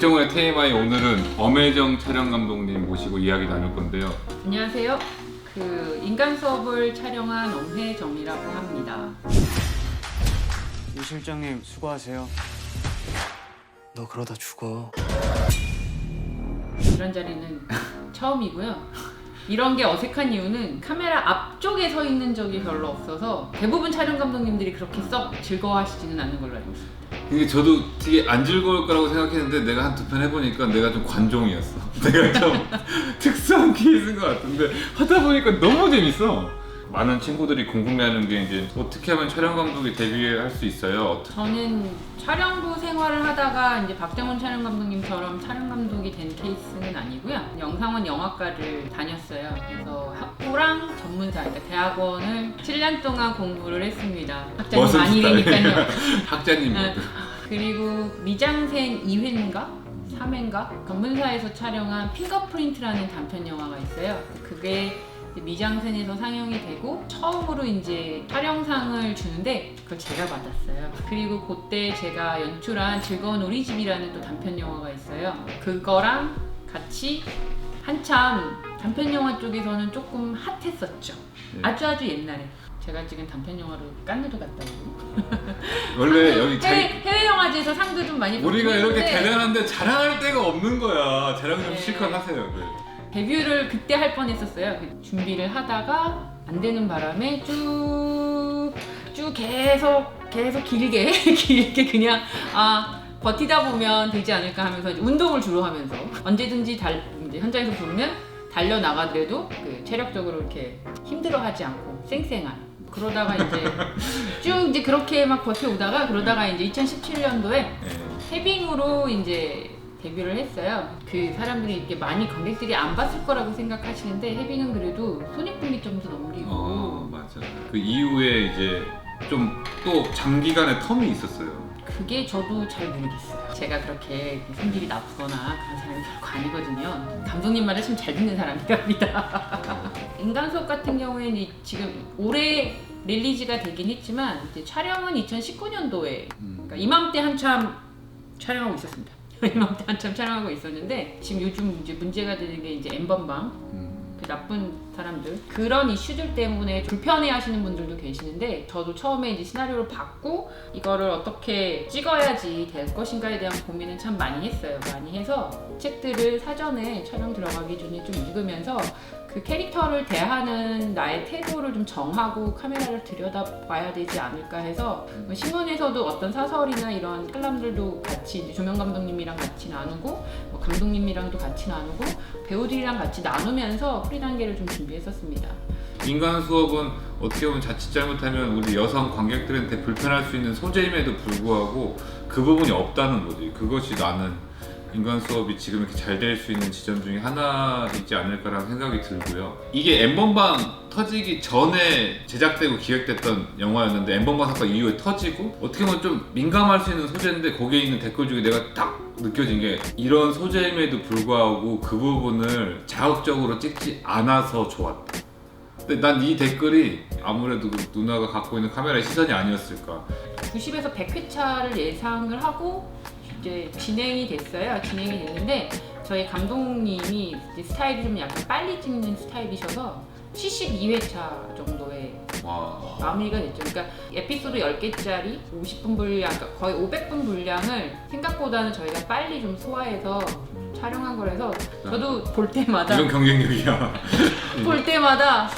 박정호의 TMI 오늘은 엄혜정 촬영 감독님 모시고 이야기 나눌 건데요. 안녕하세요. 그 인간 수업을 촬영한 엄혜정이라고 합니다. 유 실장님 수고하세요. 너 그러다 죽어. 이런 자리는 처음이고요. 이런 게 어색한 이유는 카메라 앞쪽에 서 있는 적이 별로 없어서 대부분 촬영 감독님들이 그렇게 썩 즐거워하시지는 않는 걸로 알고 있습니다. 이게 저도 되게 안 즐거울 거라고 생각했는데 내가 한 두 편 해보니까 내가 좀 관종이었어. 내가 좀 특수한 케이스인 것 같은데 하다 보니까 너무 재밌어. 많은 친구들이 궁금해하는 게 이제 어떻게 하면 촬영 감독이 데뷔할 수 있어요? 저는 촬영부 생활을 하다가 이제 박정훈 촬영 감독님처럼 촬영 감독이 된 케이스는 아니고요. 영상원 영화과를 다녔어요. 그래서 학부랑 전문사, 그러니까 대학원을 7년 동안 공부를 했습니다. 학자님 많이. 되니까요. 학자님 네. 그리고 미장센 2회인가? 3회인가? 전문사에서 촬영한 핑거프린트라는 단편 영화가 있어요. 그게 미장센에서 상영이 되고 처음으로 이제 촬영상을 주는데 그걸 제가 받았어요. 그리고 그때 제가 연출한 즐거운 우리 집이라는 또 단편 영화가 있어요. 그거랑 같이 한참 단편 영화 쪽에서는 조금 핫했었죠. 네. 아주 아주 옛날에. 제가 찍은 단편 영화로 깐느도 갔다 오고 원래 여기 해외, 해외 영화제에서 상도 좀 많이 우리가 이렇게 대단한데 자랑할 데가 없는 거야. 자랑 좀 네. 실컷 하세요. 네. 데뷔를 그때 할 뻔했었어요. 그 준비를 하다가 안 되는 바람에 쭉, 쭉 계속 계속 길게 길게 그냥 아 버티다 보면 되지 않을까 하면서 운동을 주로 하면서 언제든지 달 현장에서 부르면 달려 나가더라도 그 체력적으로 이렇게 힘들어하지 않고 쌩쌩한 그러다가 이제 쭉 이제 그렇게 막 버텨오다가 그러다가 이제 2017년도에 네. 헤빙으로 이제 데뷔를 했어요. 그 사람들이 이렇게 많이 관객들이 안 봤을 거라고 생각하시는데 헤빙은 그래도 손익분기점도 넘기고 어 맞아. 그 이후에 이제 좀 또 장기간의 텀이 있었어요. 그게 저도 잘 모르겠어요. 제가 그렇게 성질이 나쁘거나 그런 사람이 결코 아니거든요. 감독님 말을 참 잘 듣는 사람이랍니다. 인간 수업 같은 경우에는 이- 지금 올해 릴리즈가 되긴 했지만 이제 촬영은 2019년도에 음. 그러니까 이맘때 한참 촬영하고 있었습니다. 이맘때 한참 촬영하고 있었는데 지금 요즘 이제 문제가 되는 게 이제 엠번방 음. 그 나쁜 사람들 그런 이슈들 때문에 불편해 하시는 분들도 계시는데 저도 처음에 이제 시나리오를 받고 이거를 어떻게 찍어야지 될 것인가에 대한 고민은 참 많이 했어요. 많이 해서 책들을 사전에 촬영 들어가기 전에 좀 읽으면서 그 캐릭터를 대하는 나의 태도를 좀 정하고 카메라를 들여다봐야 되지 않을까 해서 뭐 신문에서도 어떤 사설이나 이런 클람들도 같이 조명 감독님이랑 같이 나누고 뭐 감독님이랑도 같이 나누고 배우들이랑 같이 나누면서 프리 단계를 좀 준비 했었습니다. 인간 수업은 어떻게 보면 자칫 잘못하면 우리 여성 관객들한테 불편할 수 있는 소재임에도 불구하고 그 부분이 없다는 거지. 그것이 나는 인간 수업이 지금 이렇게 잘 될 수 있는 지점 중에 하나이지 않을까라는 생각이 들고요. 이게 엠번방 터지기 전에 제작되고 기획됐던 영화였는데 엠번방 사건 이후에 터지고 어떻게 보면 좀 민감할 수 있는 소재인데 거기에 있는 댓글 중에 내가 딱 느껴진 게 이런 소재임에도 불구하고 그 부분을 자극적으로 찍지 않아서 좋았다. 근데 난 이 댓글이 아무래도 그 누나가 갖고 있는 카메라의 시선이 아니었을까. 90에서 100회차를 예상을 하고 이제 진행이 됐어요. 진행이 됐는데 저희 감독님이 스타일이 좀 약간 빨리 찍는 스타일이셔서 72회차 정도에 와. 마무리가 됐죠. 그러니까 에피소드 10개짜리 50분 분량, 그러니까 거의 500분 분량을 생각보다는 저희가 빨리 좀 소화해서 촬영한 거라서 저도 볼 때마다 이런 경쟁력이야. 볼 때마다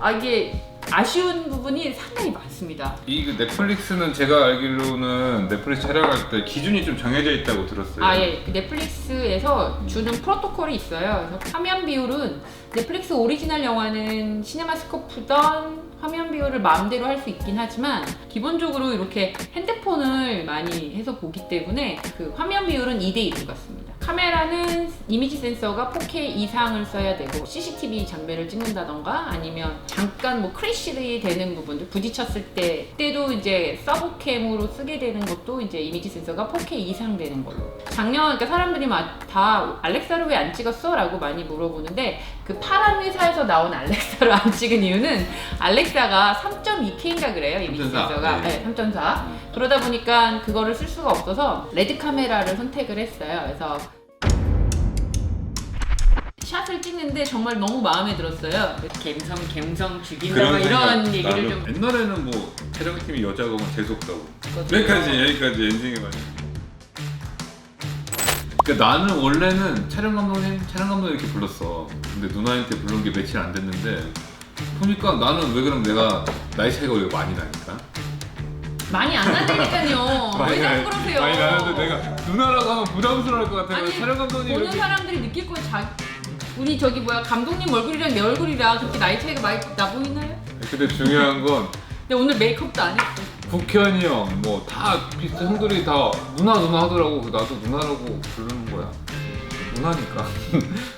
아 이게 아쉬운 부분이 상당히 많습니다. 이그 넷플릭스는 제가 알기로는 넷플릭스 촬영할 때 기준이 좀 정해져 있다고 들었어요. 아 예, 그 넷플릭스에서 주는 프로토콜이 있어요. 그래서 화면 비율은 넷플릭스 오리지널 영화는 시네마스코프던 화면 비율을 마음대로 할 수 있긴 하지만 기본적으로 이렇게 핸드폰을 많이 해서 보기 때문에 그 화면 비율은 2대 1인 것 같습니다. 카메라는 이미지 센서가 4K 이상을 써야 되고 CCTV 장면을 찍는다던가 아니면 잠깐 뭐 크래시들이 되는 부분들 부딪혔을 때 때도 이제 서브캠으로 쓰게 되는 것도 이제 이미지 센서가 4K 이상 되는 걸로. 작년 그러니까 사람들이 막 다 알렉사를 왜 안 찍었어? 라고 많이 물어보는데 그 파란 회사에서 나온 알렉사를 안 찍은 이유는 알렉사가 3.2K인가 그래요 이 3.4, 미니센서가. 네. 네, 3.4 그러다 보니까 그거를 쓸 수가 없어서 레드 카메라를 선택을 했어요. 그래서 샷을 찍는데 정말 너무 마음에 들었어요. 갬성 갬성 죽인다 막 이런 생각. 얘기를 좀 옛날에는 뭐 촬영팀이 여자가 오면 재수 없다고. 그것도 여기까지 여기까지 엔딩에 맞아 그러니까 나는 원래는 촬영 감독님 촬영 감독 이렇게 불렀어. 근데 누나한테 부른 게 며칠 안 됐는데 보니까 나는 왜 그럼 내가 나이 차이가 왜 많이 나니까. 많이 안 나니까요. 왜 자꾸 그러세요. 많이 나는데 내가 누나라고 하면 부담스러울 것 같아요. 아니, 촬영 감독님 보는 이렇게 사람들이 느낄 거예요. 자, 우리 저기 뭐야 감독님 얼굴이랑 내 얼굴이랑 그렇게 나이 차이가 많이 나 보이나요? 근데 중요한 건 근데 오늘 메이크업도 안 했어. 국현이 형 뭐 다 비슷한 형들이 다 누나 누나 하더라고 나도 누나라고 부르는 거야 누나니까